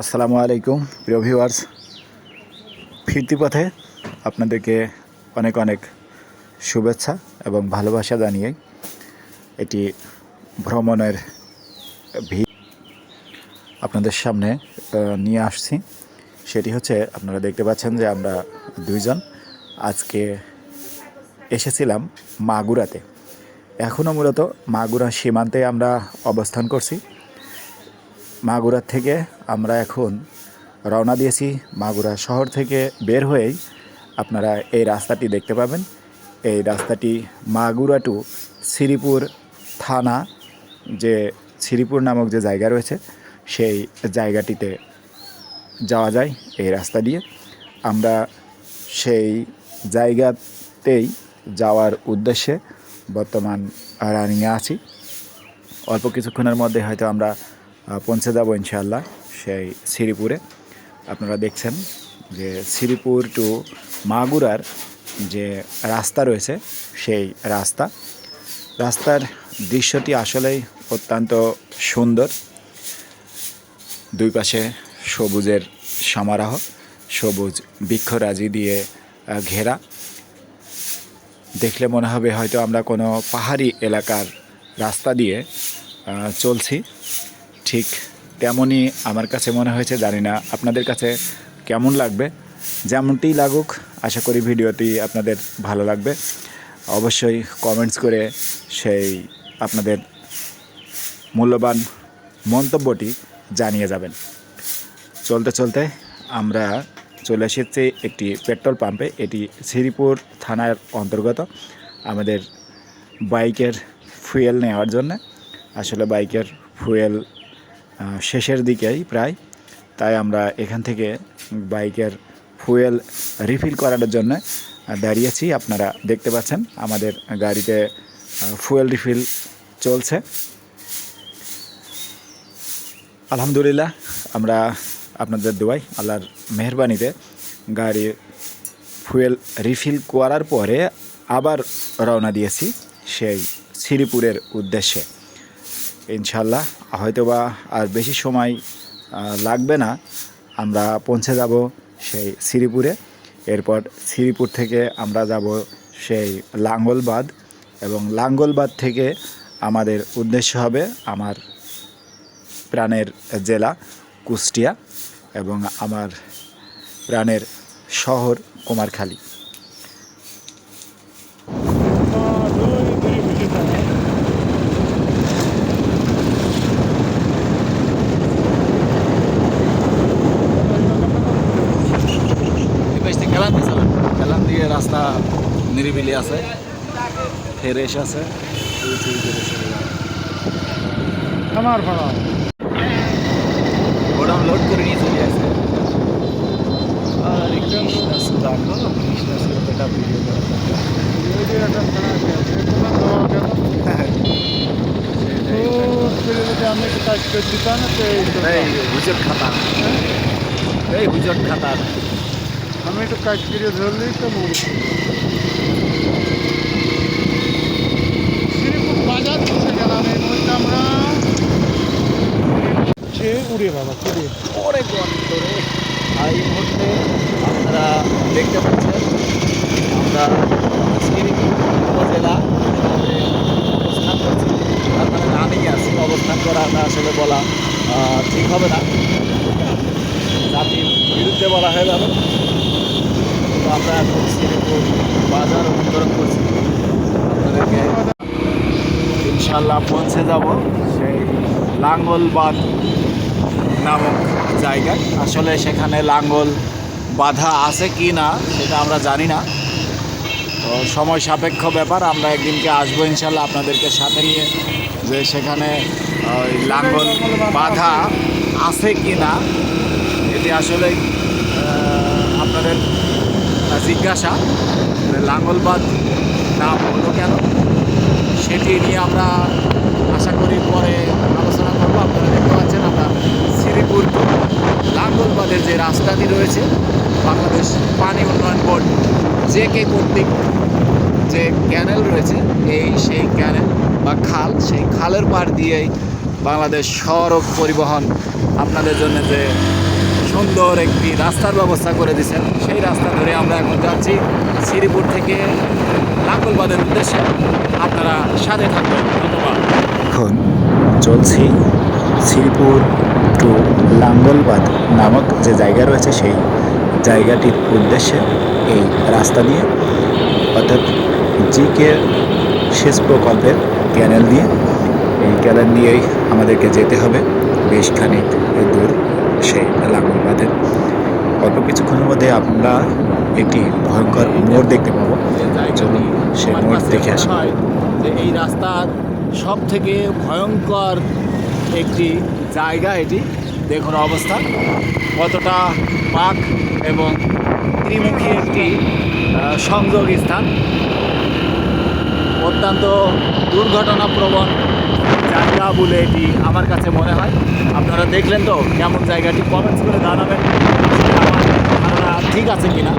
আসসালামু আলাইকুম, প্রিয় ভিউয়ার্স ফিরতি পথে আপনাদেরকে অনেক অনেক শুভেচ্ছা এবং ভালোবাসা জানিয়ে এটি ভ্রমণের ভি আপনাদের সামনে নিয়ে আসছি। সেটি হচ্ছে, আপনারা দেখতে পাচ্ছেন যে আমরা দুইজন আজকে এসেছিলাম মাগুরাতে। এখনও মূলত মাগুরা সীমান্তে আমরা অবস্থান করছি। মাগুরা থেকে আমরা এখন রওনা দিয়েছি মাগুরা শহর থেকে বের হয়েই আপনারা এই রাস্তাটি দেখতে পাবেন। এই রাস্তাটি মাগুরা টু শ্রীপুর থানা, যে শ্রীপুর নামক যে জায়গা রয়েছে, সেই জায়গাটিতে যাওয়া যায় এই রাস্তা দিয়ে। আমরা সেই জায়গাতেই যাওয়ার উদ্দেশ্যে বর্তমান রানিংয়ে আছি। অল্প কিছুক্ষণের মধ্যে হয়তো আমরা পৌঁছে যাব ইনশাআল্লাহ সেই শ্রীপুরে। আপনারা দেখছেন যে শ্রীপুর টু মাগুরার যে রাস্তা রয়েছে, সেই রাস্তা। রাস্তার দৃশ্যটি আসলেই অত্যন্ত সুন্দর। দুই পাশে সবুজের সমারোহ, সবুজ বৃক্ষরাজি দিয়ে ঘেরা। দেখলে মনে হবে হয়তো আমরা কোনো পাহাড়ি এলাকার রাস্তা দিয়ে চলছি। ঠিক তেমনই আমার কাছে মনে হয়েছে, জানি না আপনাদের কাছে কেমন লাগবে। যেমনটি লাগুক, আশা করি ভিডিওটি আপনাদের ভালো লাগবে। অবশ্যই কমেন্টস করে সেই আপনাদের মূল্যবান মন্তব্যটি জানিয়ে যাবেন। চলতে চলতে আমরা চলে এসেছি একটি পেট্রোল পাম্পে। এটি শ্রীপুর থানার অন্তর্গত আমাদের বাইকের ফুয়েল নেওয়ার জন্য। আসলে বাইকের ফুয়েল শেষের দিকেই প্রায়। তাই আমরা এখান থেকে বাইকের ফুয়েল রিফিল করার জন্য দাঁড়িয়েছি। আপনারা দেখতে পাচ্ছেন, আমাদের গাড়িতে ফুয়েল রিফিল চলছে। আলহামদুলিল্লাহ, আমরা আপনাদের দোয়াই আল্লাহর মেহরবানিতে গাড়ি ফুয়েল রিফিল করার পরে আবার রওনা দিয়েছি সেই শ্রীপুরের উদ্দেশ্যে। ইনশাল্লাহ হয়তোবা আর বেশি সময় লাগবে না। আমরা পৌঁছে যাব সেই শ্রীপুরে। এরপর শ্রীপুর থেকে আমরা যাব সেই লাঙ্গলবাদ এবং লাঙ্গলবাদ থেকে আমাদের উদ্দেশ্য হবে আমার প্রাণের জেলা কুষ্টিয়া এবং আমার প্রাণের শহর কুমারখালী। খেলান দিয়ে চালান খেলান দিয়ে রাস্তা নিরিবিলি আছে। ফ্রেশ আছে। আমার ভাড়া গোডাউন লোড করে নিয়ে চলে আসে। আরে কৃষ্ণ সুদা কৃষ্ণ সুদা ভিডিও করে ওই যে একটা ভাড়া আছে এগুলো দেওয়া গেল খুব ছেলে যদি আমি একটু কাজ করে দিতাম না এই তো এই হুজুর খাতা। এই হুজুর খাতা। একটু কাজ করে ধরলেই তো মনে শ্রীপুর গেলাম আর এই আপনারা দেখতে পাচ্ছেন, আমরা উপজেলা অবস্থান করছি। তার মানে নামেই আছি অবস্থান করাটা আসলে বলা ঠিক হবে না। জাতির বিরুদ্ধে বলা হয়ে আমরা এখন বাজার অনুসরণ করছি। আপনাদেরকে ইনশাল্লাহ পৌঁছে যাব সেই লাঙ্গলবাদ নামক জায়গায়। আসলে সেখানে লাঙ্গল বাধা আছে কি না সেটা আমরা জানি না। তো সময় সাপেক্ষ ব্যাপার, আমরা একদিনকে আসব ইনশাল্লাহ আপনাদেরকে সাথে নিয়ে যে সেখানে ওই লাঙ্গল বাধা আছে কি না, এটি আসলে জিজ্ঞাসা লাঙ্গলবাদ নাম হলো কেন? সেটি নিয়ে আমরা আশা করি পরে আলোচনা করব। আপনারা দেখতে পাচ্ছেন আমরা শ্রীপুর লাঙ্গলবাদের যে রাস্তাটি রয়েছে, বাংলাদেশ পানি উন্নয়ন বোর্ড জে কে কর্তৃক যে ক্যানেল রয়েছে, এই সেই ক্যানেল বা খাল, সেই খালের পাড় দিয়েই বাংলাদেশ সড়ক পরিবহন আপনাদের জন্য যে সুন্দর একটি রাস্তার ব্যবস্থা করে দিয়েছেন। সেই রাস্তা ধরে আমরা এখন যাচ্ছি শ্রীপুর থেকে লাঙ্গলবাদের উদ্দেশ্যে। আপনারা সাথে থাকবেন ধন্যবাদ। এখন চলছি শ্রীপুর টু লাঙ্গলবাদ নামক যে জায়গা রয়েছে, সেই জায়গাটির উদ্দেশ্যে এই রাস্তা দিয়ে, অর্থাৎ জিকে সেচ প্রকল্পের ক্যানেল দিয়ে, এই ক্যানেল দিয়েই আমাদেরকে যেতে হবে। বেশ খানিক দূর সেই লাঙ্গলবাদের অল্প কিছুক্ষণের মধ্যে আমরা একটি ভয়ঙ্কর মোড় দেখতে পাবো। সেই আমার মোড় দেখে আসি। যে এই রাস্তার সব থেকে ভয়ঙ্কর একটি জায়গা এটি। দেখুন অবস্থা। কতটা পাক এবং ত্রিমুখী একটি সংযোগ স্থান। অত্যন্ত দুর্ঘটনাপ্রবণ জায়গা বলে এটি আমার কাছে মনে হয়। আপনারা দেখলেন তো কেমন জায়গাটি। কমেন্টস করে জানাবেন। ঠিক আছে কিনা?